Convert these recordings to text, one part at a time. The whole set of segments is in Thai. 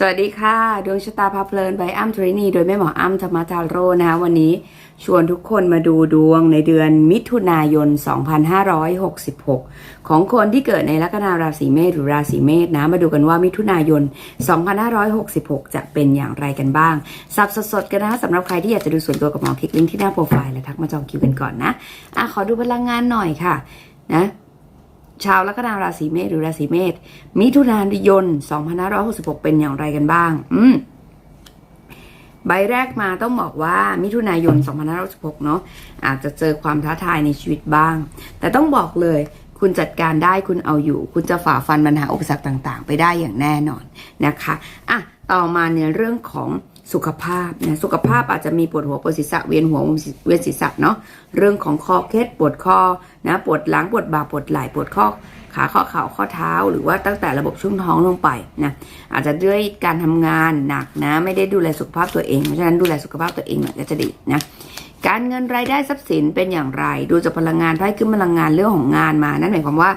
สวัสดีค่ะ ดวงชะตาพาเพลินใบอ้ำทรินี โดยแม่หมออ้ำธรรมทาโร่นะคะ วันนี้ชวนทุกคนมาดูดวงในเดือนมิถุนายน 2566 ของคนที่เกิดในลัคนาราศีเมษหรือราศีเมษนะ มาดูกันว่ามิถุนายน 2566 จะเป็นอย่างไรกันบ้าง สับสดๆกันนะสำหรับใครที่อยากจะดูส่วนตัวกับหมอคลิกลิงก์ที่หน้าโปรไฟล์และทักมาจองคิวกันก่อนนะอะขอดูพลังงานหน่อยค่ะ นะ ชาวลัคนาราศีเมษหรือราศีเมษมิถุนายน2566 เป็นอย่างไรกันบ้าง อืมใบแรกมาต้องบอกว่ามิถุนายน2566เนาะอาจจะเจอความท้าทายในชีวิตบ้าง แต่ต้องบอกเลย คุณจัดการได้คุณเอาอยู่ คุณจะฝ่าฟันปัญหาอุปสรรคต่าง ๆ ไปได้อย่างแน่นอนนะคะ อะ ต่อมาในเรื่องของ สุขภาพนะสุขภาพอาจจะมีปวดหัวปวดศีรษะเวียนหัวเวียนศีรษะเนาะเรื่องของคอเคล็ดปวดคอนะปวดหลังปวดบ่าปวดไหล่ปวดข้อขาข้อเข่าข้อเท้า หรือว่าตั้งแต่ระบบช่วงท้องลงไปนะอาจจะด้วยการทำงานหนักนะ ไม่ได้ดูแลสุขภาพตัวเองเพราะฉะนั้นดูแลสุขภาพตัวเองหน่อยก็จะดีนะการเงินรายได้ทรัพย์สินเป็นอย่างไร ดูจากพลังงานไพ่ขึ้นพลังงานเรื่องของงานมา นั่นหมายความว่า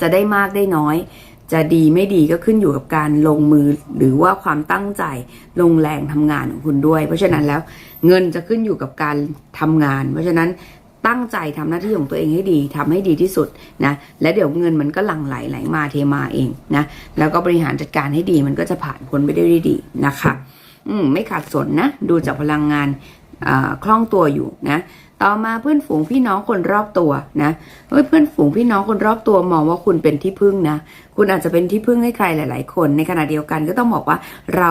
จะได้มากได้น้อย จะดีไม่ดีก็ขึ้นอยู่กับการลงมือหรือว่าความตั้งใจลงแรงทำงานของคุณด้วย เพราะฉะนั้นแล้วเงินจะขึ้นอยู่กับการทำงาน เพราะฉะนั้นตั้งใจทำหน้าที่ของตัวเองให้ดีทำให้ดีที่สุดนะและเดี๋ยวเงินมันก็หลั่งไหลไหลมาเทมาเองนะแล้วก็บริหารจัดการให้ดีมันก็จะผ่านพ้นไปได้ดีนะคะ อืมไม่ขาดสนนะ ดูจากพลังงาน คล่องตัวอยู่นะต่อมาเพื่อนฝูงพี่น้องคนรอบตัวนะเฮ้ยเพื่อนฝูงพี่น้องคนรอบตัวมองว่าคุณเป็นที่พึ่งนะ คุณอาจจะเป็นที่พึ่งให้ใครหลาย ๆ คน ในขณะเดียวกันก็ต้องบอกว่าเรา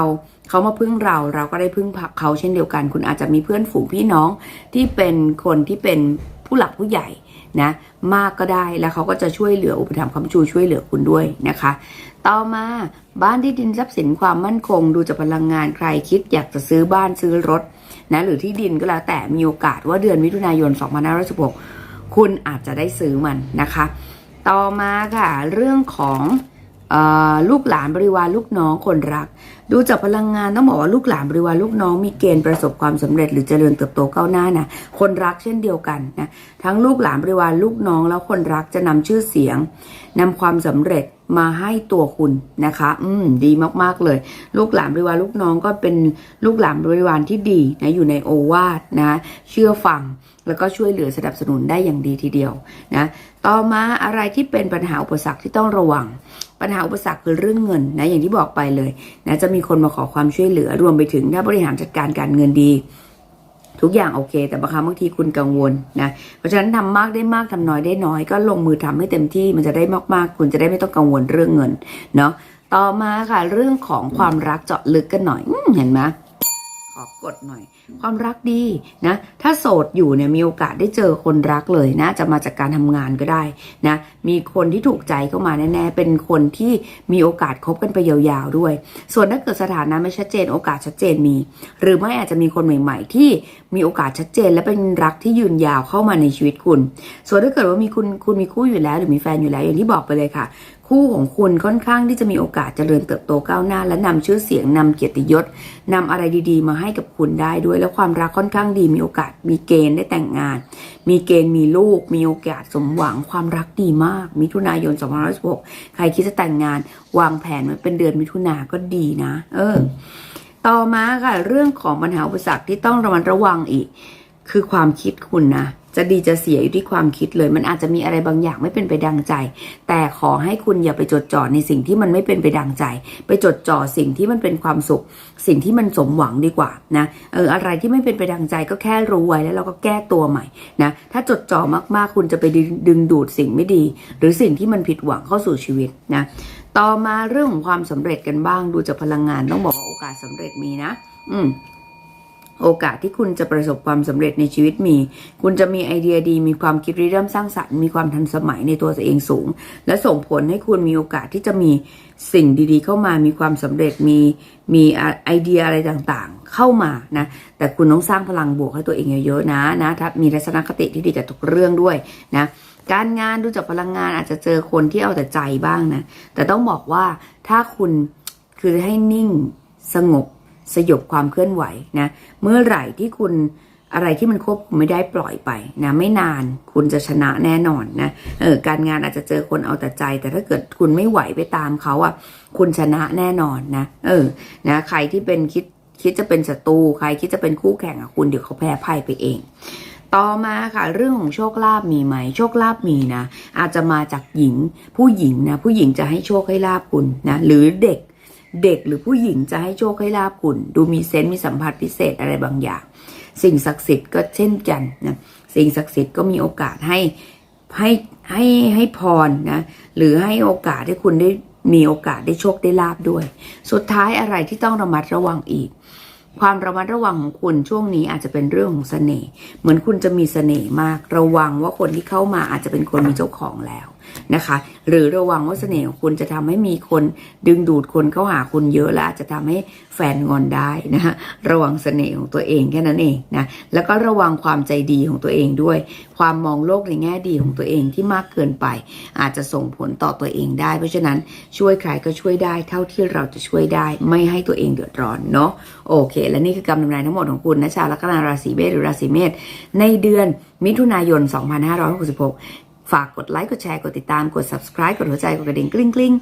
เขามาพึ่งเราเราก็ได้พึ่งเขาเช่นเดียวกัน คุณอาจจะมีเพื่อนฝูงพี่น้องที่เป็นคนที่เป็นผู้หลักผู้ใหญ่นะมากก็ได้แล้วเขาก็จะช่วยเหลืออุปถัมภ์คำชูช่วยเหลือคุณด้วยนะคะ ต่อมาบ้านที่ดินทรัพย์สินความมั่นคง ดูจากพลังงานใครคิดอยากจะซื้อบ้านซื้อรถ นะหรือที่ดินก็แล้วแต่มีโอกาสว่าเดือนมิถุนายน 2516 คุณอาจจะได้ซื้อมันนะคะ ต่อมาค่ะ เรื่องของ ลูกหลานบริวารลูกน้องคนรัก ดูจากพลังงานต้องบอกว่าลูกหลานบริวารลูกน้องมีเกณฑ์ประสบความสำเร็จหรือเจริญเติบโตก้าวหน้านะคนรักเช่นเดียวกันนะทั้งลูกหลานบริวารลูกน้องแล้วคนรักจะนำชื่อเสียงนำความสำเร็จมาให้ตัวคุณนะคะ อืม ดีมาก ๆ เลย ลูกหลานบริวารลูกน้องก็เป็นลูกหลานบริวารที่ดีนะอยู่ในโอวาทนะ เชื่อฟังแล้วก็ช่วยเหลือสนับสนุนได้อย่างดีทีเดียวนะ ต่อมาอะไรที่เป็นปัญหาอุปสรรคที่ต้องระวัง ปัญหาอุปสรรคคือเรื่องเงินนะอย่างที่บอกไปเลยนะจะมีคนมาขอความช่วยเหลือรวมไปถึงถ้าบริหารจัดการการเงินดี ทุกอย่างโอเค แต่บางครั้งบางทีคุณกังวลนะเพราะฉะนั้นทำมากได้มากทำน้อยได้น้อย ก็ลงมือทำให้เต็มที่มันจะได้มากๆ คุณจะได้ไม่ต้องกังวลเรื่องเงินเนาะต่อมาค่ะเรื่องของความรักเจาะลึกกันหน่อยอเห็นไหม ขอกดหน่อย ความรักดีนะ ถ้าโสดอยู่เนี่ยมีโอกาสได้เจอคนรักเลยนะ จะมาจากการทำงานก็ได้นะ มีคนที่ถูกใจเข้ามาแน่ๆ เป็นคนที่มีโอกาสคบกันไปยาวๆด้วย ส่วนถ้าเกิดสถานะไม่ชัดเจน โอกาสชัดเจนมี หรือไม่อาจจะมีคนใหม่ ๆ ที่มีโอกาสชัดเจน และเป็นรักที่ยืนยาวเข้ามาในชีวิตคุณ ส่วนถ้าเกิดว่ามีคุณคุณมีคู่อยู่แล้ว หรือมีแฟนอยู่แล้วอย่างที่บอกไปเลยค่ะ คู่ของคุณค่อนข้างที่จะมีโอกาสเจริญเติบโตก้าวหน้า และนำชื่อเสียงนำเกียรติยศนำอะไรดีๆ มาให้กับคุณได้ด้วย และความรักค่อนข้างดีมีโอกาสมีเกณฑ์ได้แต่งงาน มีเกณฑ์มีลูก มีโอกาสสมหวังความรักดีมาก มิถุนายน2516ใครคิดจะแต่งงาน วางแผนไว้เป็นเดือนมิถุนาก็ดีนะ เออ ต่อมาค่ะเรื่องของปัญหาอุปสรรคที่ต้องระมัดระวังอีก คือความคิดคุณนะ จะดีจะเสียอยู่ที่ความคิดเลย มันอาจจะมีอะไรบางอย่างไม่เป็นไปดังใจ แต่ขอให้คุณอย่าไปจดจ่อในสิ่งที่มันไม่เป็นไปดังใจ ไปจดจ่อสิ่งที่มันเป็นความสุข สิ่งที่มันสมหวังดีกว่านะเอออะไรที่ไม่เป็นไปดังใจก็แค่รู้ไว้แล้วเราก็แก้ตัวใหม่นะถ้าจดจ่อมากๆ คุณจะไปดึงดูดสิ่งไม่ดี หรือสิ่งที่มันผิดหวังเข้าสู่ชีวิตนะต่อมาเรื่องของความสำเร็จกันบ้างดูจากพลังงานต้องบอกว่าโอกาสสำเร็จมีนะ อืม โอกาสที่คุณจะประสบความสำเร็จในชีวิตมี คุณจะมีไอเดียดี มีความคิดริเริ่มสร้างสรรค์ มีความทันสมัยในตัวตัวเองสูง และส่งผลให้คุณมีโอกาสที่จะมีสิ่งดีๆ เข้ามา มีความสำเร็จ มีมีไอเดียอะไรต่างๆ เข้ามานะ แต่คุณต้องสร้างพลังบวกให้ตัวเองเยอะๆนะนะถ้ามีทัศนคติที่ดีกับทุกเรื่องด้วยนะ การงานดูจากพลังงานอาจจะเจอคนที่เอาแต่ใจบ้างนะ แต่ต้องบอกว่าถ้าคุณคือให้นิ่งสงบ สยบความเคลื่อนไหวนะเมื่อไหร่ที่คุณอะไรที่มันควบคุมไม่ได้ปล่อยไปนะไม่นานคุณจะชนะแน่นอนนะเออการงานอาจจะเจอคนเอาแต่ใจ แต่ถ้าเกิดคุณไม่ไหวไปตามเขาอะคุณชนะแน่นอนนะเออนะใครที่เป็นคิดคิดจะเป็นศัตรูใครคิดจะเป็นคู่แข่งอะคุณเดี๋ยวเขาแพ้ภัยไปเอง ต่อมาค่ะเรื่องของโชคลาภมีไหม โชคลาภมีนะอาจจะมาจากหญิงผู้หญิงนะผู้หญิงจะให้โชคให้ลาภคุณนะหรือเด็ก เด็กหรือผู้หญิงจะให้โชคให้ลาภคุณ ดูมีเซนต์มีสัมผัสพิเศษอะไรบางอย่าง สิ่งศักดิ์สิทธิ์ก็เช่นกันนะสิ่งศักดิ์สิทธิ์ก็มีโอกาสให้ให้ให้ให้พรนะหรือให้โอกาสให้คุณได้มีโอกาสได้โชคได้ลาบด้วย สุดท้ายอะไรที่ต้องระมัดระวังอีก ความระมัดระวังของคุณช่วงนี้อาจจะเป็นเรื่องของเสน่ห์เหมือนคุณจะมีเสน่ห์มากระวังว่าคนที่เข้ามาอาจจะเป็นคนมีเจ้าของแล้วนะคะ หรือระวังว่าเสน่ห์ของคุณจะทำให้มีคนดึงดูดคนเข้าหาคุณเยอะและอาจจะทำให้แฟนงอนได้นะคะระวังเสน่ห์ของตัวเองแค่นั้นเองนะแล้วก็ระวังความใจดีของตัวเองด้วย ความมองโลกในแง่ดีของตัวเองที่มากเกินไป อาจจะส่งผลต่อตัวเองได้ เพราะฉะนั้นช่วยใครก็ช่วยได้เท่าที่เราจะช่วยได้ ไม่ให้ตัวเองเดือดร้อนเนาะโอเค และนี่คือกำลังนายทั้งหมดของคุณนะชาวลัคนาราศีเมษหรือราศีเมษในเดือนมิถุนายน 2566 ฝากกดไลค์ กดแชร์ กดติดตาม กด subscribe กดหัวใจ กดกระดิ่งกลิ้งกลิ้ง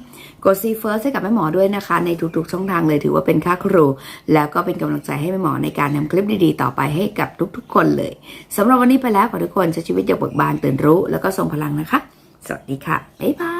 กดซีเฟิร์สให้กับแม่หมอด้วยนะคะ ในทุกๆช่องทางเลยถือว่าเป็นค่าครู แล้วก็เป็นกำลังใจให้แม่หมอในการทำคลิปดีๆ ต่อไปให้กับทุกๆ คนเลยสำหรับวันนี้ไปแล้วขอทุกคนใช้ชีวิตอย่างเบิกบานตื่นรู้ แล้วก็ทรงพลังนะคะ สวัสดีค่ะบ๊ายบาย